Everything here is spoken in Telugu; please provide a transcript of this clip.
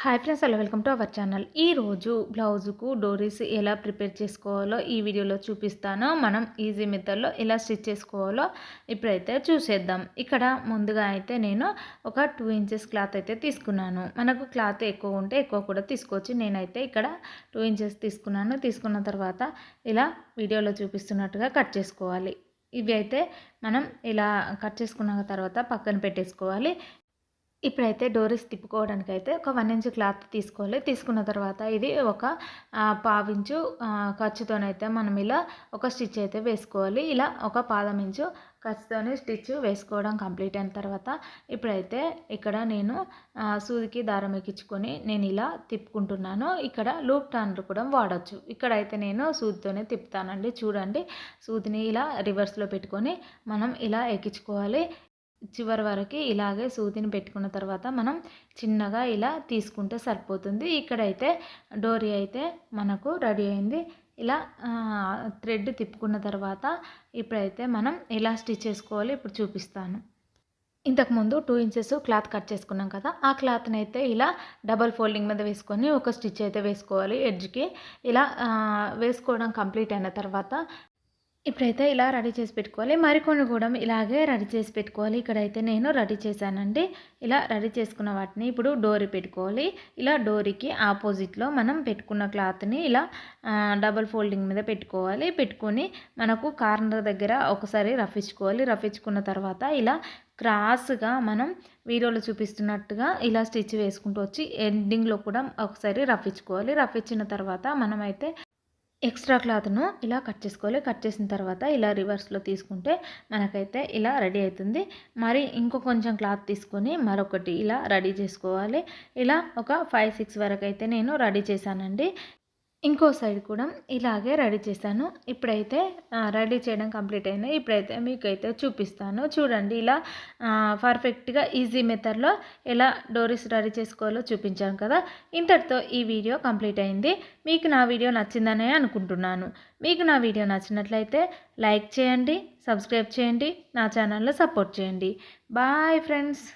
Hi friends hello welcome to our channel. ఈరోజు బ్లౌజుకు డోరీస్ ఎలా ప్రిపేర్ చేసుకోవాలో ఈ వీడియోలో చూపిస్తాను. మనం ఈజీ మెథడ్లో ఎలా స్టిచ్ చేసుకోవాలో ఇప్పుడైతే చూసేద్దాం. ఇక్కడ ముందుగా అయితే నేను ఒక టూ ఇంచెస్ క్లాత్ అయితే తీసుకున్నాను. మనకు క్లాత్ ఎక్కువ ఉంటే ఎక్కువ కూడా తీసుకోవచ్చు. నేనైతే ఇక్కడ టూ ఇంచెస్ తీసుకున్నాను. తీసుకున్న తర్వాత ఇలా వీడియోలో చూపిస్తున్నట్టుగా కట్ చేసుకోవాలి. ఇవి అయితే మనం ఇలా కట్ చేసుకున్న తర్వాత పక్కన పెట్టేసుకోవాలి. ఇప్పుడైతే డోరీస్ తిప్పుకోవడానికి అయితే ఒక వన్ ఇంచ్ క్లాత్ తీసుకోవాలి. తీసుకున్న తర్వాత ఇది ఒక పావించు ఖర్చుతోనైతే మనం ఇలా ఒక స్టిచ్ అయితే వేసుకోవాలి. ఇలా ఒక పాదం ఇంచు ఖర్చుతోని స్టిచ్ వేసుకోవడం కంప్లీట్ అయిన తర్వాత ఇప్పుడైతే ఇక్కడ నేను సూదికి దారం ఎక్కించుకొని నేను ఇలా తిప్పుకుంటున్నాను. ఇక్కడ లూప్ టర్నర్ కూడా వాడచ్చు. ఇక్కడైతే నేను సూదితోనే తిప్పుతానండి. చూడండి సూదిని ఇలా రివర్స్లో పెట్టుకొని మనం ఇలా ఎక్కించుకోవాలి. చివరి వరకు ఇలాగే సూతిని పెట్టుకున్న తర్వాత మనం చిన్నగా ఇలా తీసుకుంటే సరిపోతుంది. ఇక్కడైతే డోరీ అయితే మనకు రెడీ అయింది. ఇలా థ్రెడ్ తిప్పుకున్న తర్వాత ఇప్పుడైతే మనం ఎలా స్టిచ్ చేసుకోవాలి. ఇప్పుడు చూపిస్తాను. ఇంతకుముందు టూ ఇంచెస్ క్లాత్ కట్ చేసుకున్నాం కదా ఆ క్లాత్ని అయితే ఇలా డబల్ ఫోల్డింగ్ మీద వేసుకొని ఒక స్టిచ్ అయితే వేసుకోవాలి. ఎడ్జ్కి ఇలా వేసుకోవడం కంప్లీట్ అయిన తర్వాత ఇప్పుడైతే ఇలా రెడీ చేసి పెట్టుకోవాలి. మరికొన్ని కూడా ఇలాగే రెడీ చేసి పెట్టుకోవాలి. ఇక్కడైతే నేను రెడీ చేశానండి. ఇలా రెడీ చేసుకున్న వాటిని ఇప్పుడు డోరీ పెట్టుకోవాలి. ఇలా డోరీకి ఆపోజిట్లో మనం పెట్టుకున్న క్లాత్ని ఇలా డబల్ ఫోల్డింగ్ మీద పెట్టుకోవాలి. పెట్టుకొని మనకు కార్నర్ దగ్గర ఒకసారి రఫించుకోవాలి. రఫించుకున్న తర్వాత ఇలా క్రాస్గా మనం వీడియోలో చూపిస్తున్నట్టుగా ఇలా స్టిచ్ వేసుకుంటూ వచ్చి ఎండింగ్లో కూడా ఒకసారి రఫించుకోవాలి. రఫించిన తర్వాత మనమైతే ఎక్స్ట్రా క్లాత్ను ఇలా కట్ చేసుకోవాలి. కట్ చేసిన తర్వాత ఇలా రివర్స్లో తీసుకుంటే మనకైతే ఇలా రెడీ అవుతుంది. మరి ఇంకో కొంచెం క్లాత్ తీసుకొని మరొకటి ఇలా రెడీ చేసుకోవాలి. ఇలా ఒక ఫైవ్ సిక్స్ వరకు అయితే నేను రెడీ చేశానండి. ఇంకో సైడ్ కూడా ఇలాగే రెడీ చేశాను. ఇప్పుడైతే రెడీ చేయడం కంప్లీట్ అయింది. ఇప్పుడైతే మీకైతే చూపిస్తాను. చూడండి ఇలా పర్ఫెక్ట్గా ఈజీ మెథడ్లో ఎలా డోరీస్ రెడీ చేసుకోవాలో చూపించాను కదా. ఇంతటితో ఈ వీడియో కంప్లీట్ అయింది. మీకు నా వీడియో నచ్చిందనే అనుకుంటున్నాను. మీకు నా వీడియో నచ్చినట్లయితే లైక్ చేయండి సబ్స్క్రైబ్ చేయండి నా ఛానల్లో సపోర్ట్ చేయండి. Bye friends!